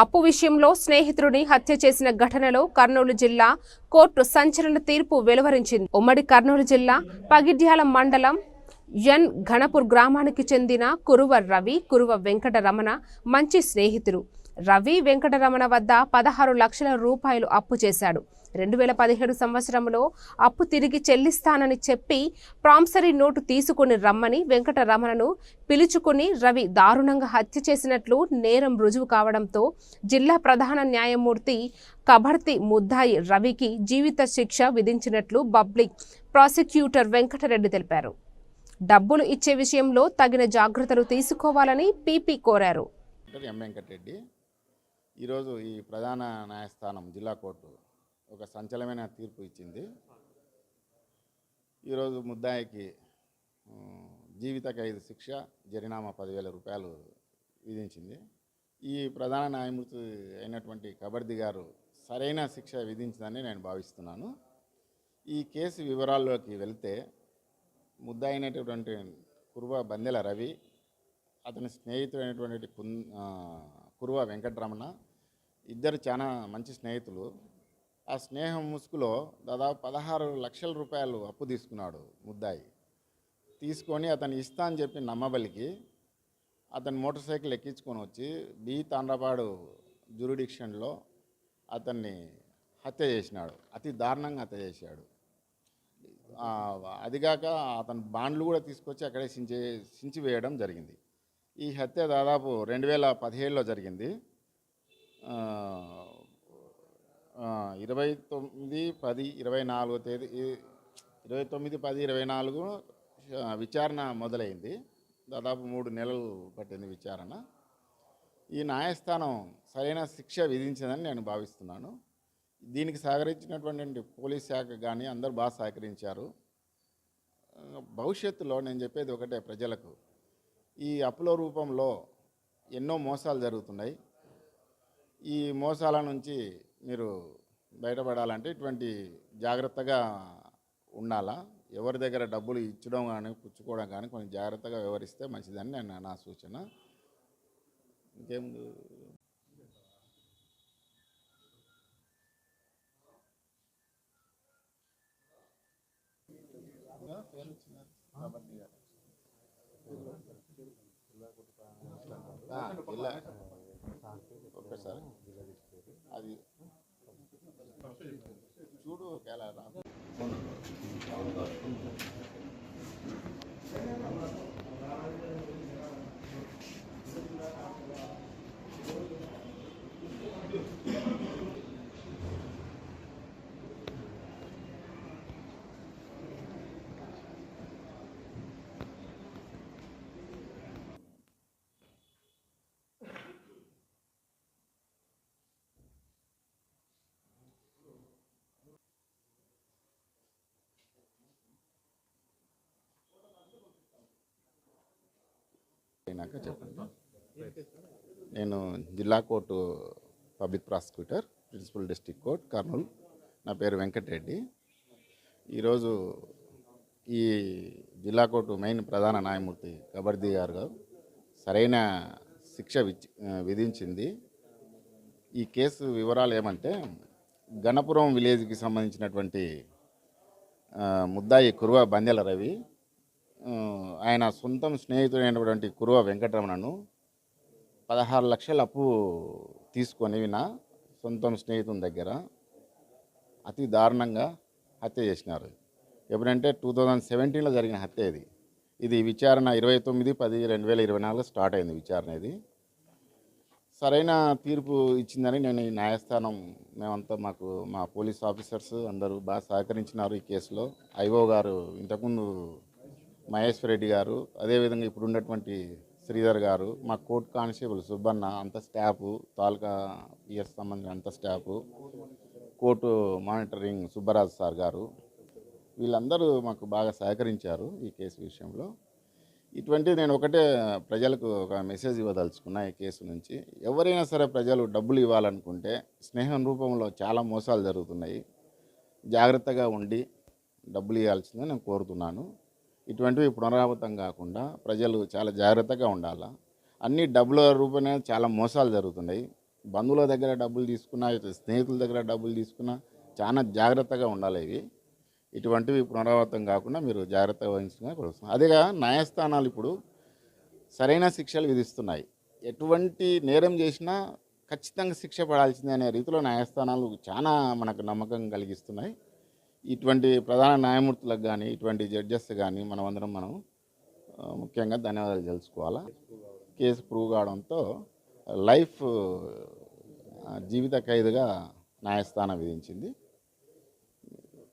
అప్పు విషయంలో స్నేహితుడిని హత్య చేసిన ఘటనలో కర్నూలు జిల్లా కోర్టు సంచలన తీర్పు వెలువరించింది. ఉమ్మడి కర్నూలు జిల్లా పగిడ్యాల మండలం ఎన్ ఘనపూర్ గ్రామానికి చెందిన కురువ రవి కురువ వెంకటరమణ మంచి స్నేహితులు రవి వెంకటరమణ వద్ద పదహారు లక్షల రూపాయలు అప్పు చేశాడు. రెండు వేల పదిహేడు సంవత్సరంలో అప్పు తిరిగి చెల్లిస్తానని చెప్పి ప్రాంసరీ నోటు తీసుకుని రమ్మని వెంకటరమణను పిలుచుకుని రవి దారుణంగా హత్య చేసినట్లు నేరం రుజువు కావడంతో జిల్లా ప్రధాన న్యాయమూర్తి కబర్తి ముద్దాయి రవికి జీవిత శిక్ష విధించినట్లు పబ్లిక్ ప్రాసిక్యూటర్ వెంకటరెడ్డి తెలిపారు. డబ్బులు ఇచ్చే విషయంలో తగిన జాగ్రత్తలు తీసుకోవాలని పీపీ కోరారు. ఈరోజు ఈ ప్రధాన న్యాయస్థానం జిల్లా కోర్టు ఒక సంచలమైన తీర్పు ఇచ్చింది. ఈరోజు ముద్దాయికి జీవిత ఖైదు శిక్ష జరినామా పదివేల రూపాయలు విధించింది. ఈ ప్రధాన న్యాయమూర్తి అయినటువంటి కబర్ది గారు సరైన శిక్ష విధించిందని నేను భావిస్తున్నాను. ఈ కేసు వివరాల్లోకి వెళ్తే ముద్దాయి అయినటువంటి కురువ బందెల రవి అతని స్నేహితుడైనటువంటి కున్ ఆ, కురువ వెంకటరమణ ఇద్దరు చాలా మంచి స్నేహితులు. ఆ స్నేహం ముసుగులో దాదాపు పదహారు లక్షల రూపాయలు అప్పు తీసుకున్నాడు ముద్దాయి. తీసుకొని అతను ఇస్తా అని చెప్పి నమ్మబలికి అతను మోటార్ సైకిల్ ఎక్కించుకొని వచ్చి బి తాండ్రపాడు జ్యూరిడిక్షన్లో అతన్ని హత్య చేసినాడు. అతి దారుణంగా హత్య చేశాడు. అదిగాక అతను బాండ్లు కూడా తీసుకొచ్చి అక్కడే సించి సించివేయడం జరిగింది. ఈ హత్య దాదాపు రెండు వేల పదిహేడులో జరిగింది. ఇరవై తొమ్మిది పది ఇరవై నాలుగో తేదీ ఇరవై తొమ్మిది పది ఇరవై నాలుగు విచారణ మొదలైంది. దాదాపు మూడు నెలలు పట్టింది విచారణ. ఈ న్యాయస్థానం సరైన శిక్ష విధించిందని నేను భావిస్తున్నాను. దీనికి సహకరించినటువంటి పోలీస్ శాఖ కానీ అందరూ బాగా సహకరించారు. భవిష్యత్తులో నేను చెప్పేది ఒకటే ప్రజలకు. ఈ అప్పుల రూపంలో ఎన్నో మోసాలు జరుగుతున్నాయి. ఈ మోసాల నుంచి మీరు బయటపడాలంటే ఇటువంటి జాగ్రత్తగా ఉండాలా? ఎవరి దగ్గర డబ్బులు ఇచ్చడం కానీ పుచ్చుకోవడం కానీ కొంచెం జాగ్రత్తగా వ్యవహరిస్తే మంచిదని నేను నా సూచన. ఇంకేం? ఒక్కసారి. అది Okay. అయినాక చెప్పండి. నేను జిల్లా court public prosecutor principal district court Kurnool. నా పేరు వెంకటరెడ్డి. ఈరోజు ఈ జిల్లా కోర్టు మెయిన్ ప్రధాన న్యాయమూర్తి కబర్ది గారు గారు సరైన శిక్ష విధించింది. ఈ కేసు వివరాలు ఏమంటే గణపురం విలేజ్కి సంబంధించినటువంటి ముద్దాయి కురువ బందెల రవి ఆయన సొంతం స్నేహితుడైనటువంటి కురువ వెంకటరమణను పదహారు లక్షల అప్పు తీసుకొని విన సొంతం స్నేహితుని దగ్గర అతి దారుణంగా హత్య చేసినారు. ఎప్పుడంటే టూ థౌజండ్ సెవెంటీన్లో జరిగిన హత్య ఇది. ఇది విచారణ ఇరవై తొమ్మిది పది రెండు వేల ఇరవై నాలుగులో స్టార్ట్ అయింది విచారణ ఇది. సరైన తీర్పు ఇచ్చిందని నేను ఈ న్యాయస్థానం మేమంతా మాకు మా పోలీస్ ఆఫీసర్స్ అందరూ బాగా సహకరించినారు ఈ కేసులో. ఐఓ గారు ఇంతకుముందు మహేశ్వర్ రెడ్డి గారు అదేవిధంగా ఇప్పుడు ఉన్నటువంటి శ్రీధర్ గారు మా కోర్ట్ కానిస్టేబుల్ సుబ్బన్న అంత స్టాఫ్ తాలూకా పిఎస్ సంబంధించిన అంత staff court monitoring Subbaraju sir గారు వీళ్ళందరూ మాకు బాగా సహకరించారు ఈ కేసు విషయంలో. ఇటువంటి నేను ఒకటే ప్రజలకు ఒక మెసేజ్ ఇవ్వదలుచుకున్నా ఈ కేసు నుంచి. ఎవరైనా సరే ప్రజలు డబ్బులు ఇవ్వాలనుకుంటే స్నేహం రూపంలో చాలా మోసాలు జరుగుతున్నాయి. జాగ్రత్తగా ఉండి డబ్బులు ఇవ్వాల్సిందే నేను కోరుతున్నాను. ఇటువంటివి పునరావృతం కాకుండా ప్రజలు చాలా జాగ్రత్తగా ఉండాలా? అన్ని డబ్బుల రూపంలో చాలా మోసాలు జరుగుతున్నాయి. బంధువుల దగ్గర డబ్బులు తీసుకున్నా స్నేహితుల దగ్గర డబ్బులు తీసుకున్నా చాలా జాగ్రత్తగా ఉండాలి ఇవి. ఇటువంటివి పునరావృతం కాకుండా మీరు జాగ్రత్తగా వహించగా కొడుతుంది అదేగా న్యాయస్థానాలు ఇప్పుడు సరైన శిక్షలు విధిస్తున్నాయి. ఎటువంటి నేరం చేసినా ఖచ్చితంగా శిక్ష పడాల్సిందే అనే రీతిలో న్యాయస్థానాలు చాలా మనకు నమ్మకం కలిగిస్తున్నాయి. ఇటువంటి ప్రధాన న్యాయమూర్తులకు కానీ ఇటువంటి జడ్జెస్ కానీ మనమందరం మనం ముఖ్యంగా ధన్యవాదాలు తెలుసుకోవాలా? కేసు ప్రూవ్ కావడంతో లైఫ్ జీవిత ఖైదుగా న్యాయస్థానం విధించింది.